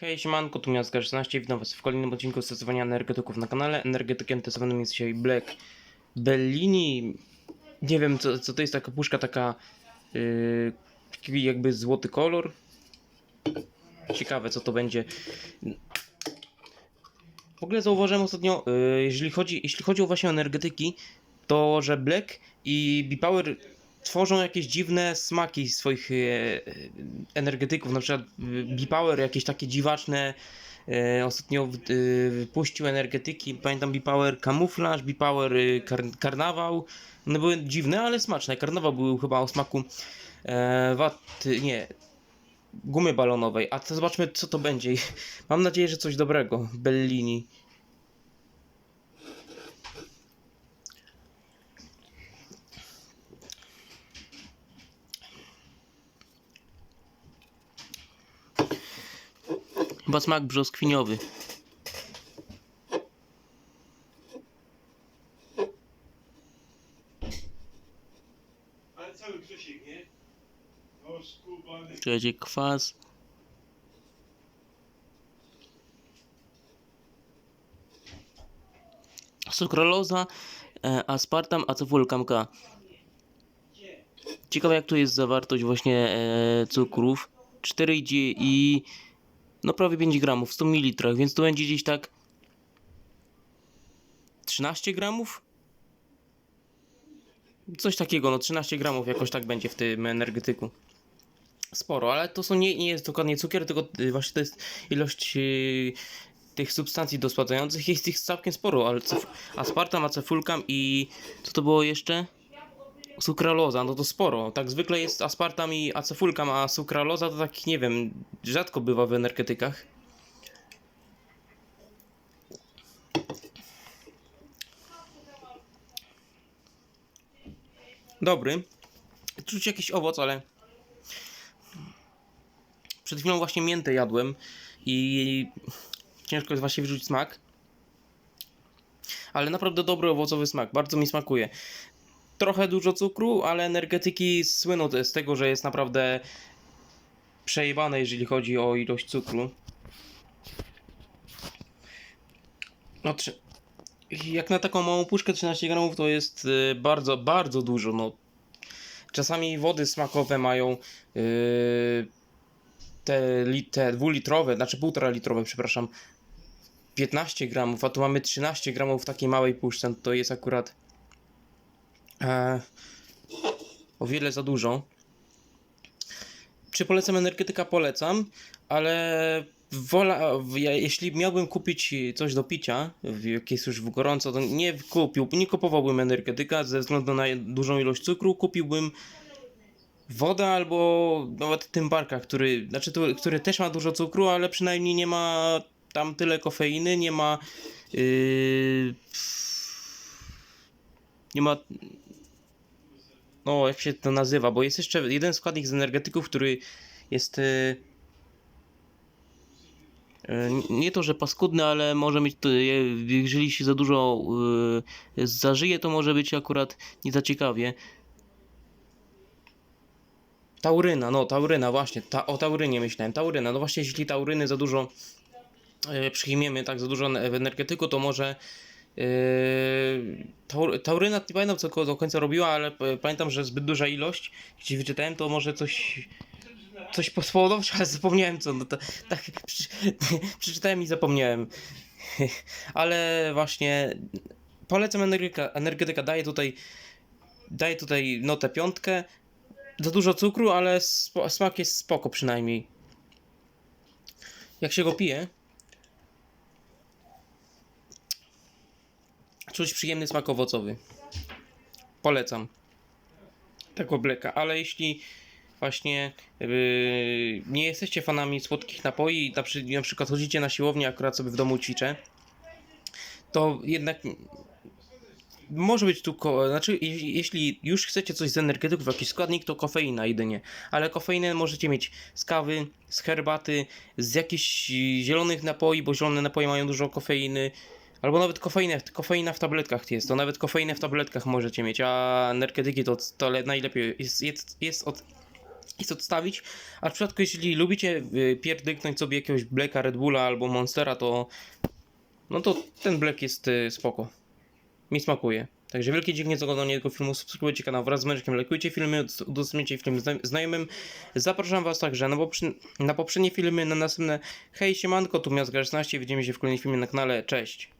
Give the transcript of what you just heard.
Hej, siemanko, tu Miazga 16, witam was w kolejnym odcinku stosowania energetyków na kanale. Energetykiem testowanym jest dzisiaj Black Bellini. Nie wiem, co, co to jest taka puszka, taka yy, jakby złoty kolor. Ciekawe, co to będzie. W ogóle zauważyłem ostatnio, yy, jeżeli, chodzi, jeśli chodzi o właśnie energetyki, to że Black i B-Power tworzą jakieś dziwne smaki swoich e, energetyków, na przykład B-Power jakieś takie dziwaczne e, ostatnio e, wypuścił energetyki, pamiętam B-Power kamuflaż, B-Power e, kar karnawał, one były dziwne, ale smaczne, karnawał był chyba o smaku e, waty, nie, gumy balonowej, a to zobaczmy co to będzie, mam nadzieję, że coś dobrego, Bellini. Chyba smak brzoskwiniowy. Ale cały Grzesiek, nie? O, skubany. Czekajcie, kwas. Sukraloza, e, aspartam, acefulkam K. Ciekawe jak tu jest zawartość właśnie e, cukrów. 4 idzie i no prawie 5 gramów w 100 ml, więc to będzie gdzieś tak 13 gramów? Coś takiego, no 13 gramów jakoś tak będzie w tym energetyku sporo, ale to są nie, nie jest dokładnie cukier, tylko y, właśnie to jest ilość y, tych substancji dosładzających. Jest ich całkiem sporo, ale aspartam, acefulkam i co to było jeszcze? Sukraloza, no to sporo. Tak zwykle jest aspartam i acefulkam, a sukraloza to tak, nie wiem, rzadko bywa w energetykach. Dobry. Czuć jakiś owoc, ale przed chwilą właśnie miętę jadłem i ciężko jest właśnie wyrzucić smak. Ale naprawdę dobry owocowy smak, bardzo mi smakuje. Trochę dużo cukru, ale energetyki słyną z tego, że jest naprawdę przejebane, jeżeli chodzi o ilość cukru. No, trzy... jak na taką małą puszkę 13 gramów to jest y, bardzo, bardzo dużo. No. Czasami wody smakowe mają yy, te, te dwulitrowe, znaczy półtora litrowe, przepraszam, 15 gramów, a tu mamy 13 gramów w takiej małej puszce, to jest akurat e, o wiele za dużo. Czy polecam energetyka? Polecam, ale wola, ja, jeśli miałbym kupić coś do picia, jak jest już w gorąco, to nie kupił, nie kupowałbym energetyka ze względu na dużą ilość cukru, kupiłbym woda albo nawet tymbarka, który, znaczy, tu- który też ma dużo cukru, ale przynajmniej nie ma tam tyle kofeiny, nie ma yy, nie ma no jak się to nazywa, bo jest jeszcze jeden składnik z energetyków, który jest yy, yy, nie to, że paskudny, ale może mieć, jeżeli się za dużo yy, zażyje, to może być akurat nie za ciekawie. Tauryna, no tauryna, właśnie, ta, o taurynie myślałem, tauryna, no właśnie jeśli tauryny za dużo e, przyjmiemy, tak, za dużo w energetyku, to może taur, tauryna, nie pamiętam co do końca robiła, ale pamiętam, że zbyt duża ilość, jeśli wyczytałem, to może coś coś spowodować, ale zapomniałem co, no to, tak, przy, przeczytałem i zapomniałem, ale właśnie polecam energetyka, energetyka daje tutaj daje tutaj notę piątkę, za dużo cukru, ale smak jest spoko przynajmniej. Jak się go pije, czuć przyjemny smak owocowy. Polecam. Tego bleka, ale jeśli właśnie yy, nie jesteście fanami słodkich napoi na, na przykład chodzicie na siłownię, akurat sobie w domu ćwiczę, to jednak może być tu, ko- znaczy je- jeśli już chcecie coś z energetyków, jakiś składnik, to kofeina jedynie. Ale kofeinę możecie mieć z kawy, z herbaty, z jakichś zielonych napoi, bo zielone napoje mają dużo kofeiny. Albo nawet kofeinę, kofeina w tabletkach jest, to nawet kofeinę w tabletkach możecie mieć, a energetyki to, to le- najlepiej jest, jest, jest od jest odstawić. A w przypadku, jeśli lubicie y, pierdyknąć sobie jakiegoś Blacka, Red Bulla albo Monstera, to no to ten Black jest y, spoko. Mi smakuje. Także wielkie dzięki za oglądanie tego filmu, subskrybujcie kanał wraz z Mężkiem, lajkujcie filmy, ud- udostępniajcie filmy zna- znajomym. Zapraszam was także na, poprze- na poprzednie filmy, na następne. Hej, siemanko, tu Miazga 16, widzimy się w kolejnym filmie na kanale, cześć!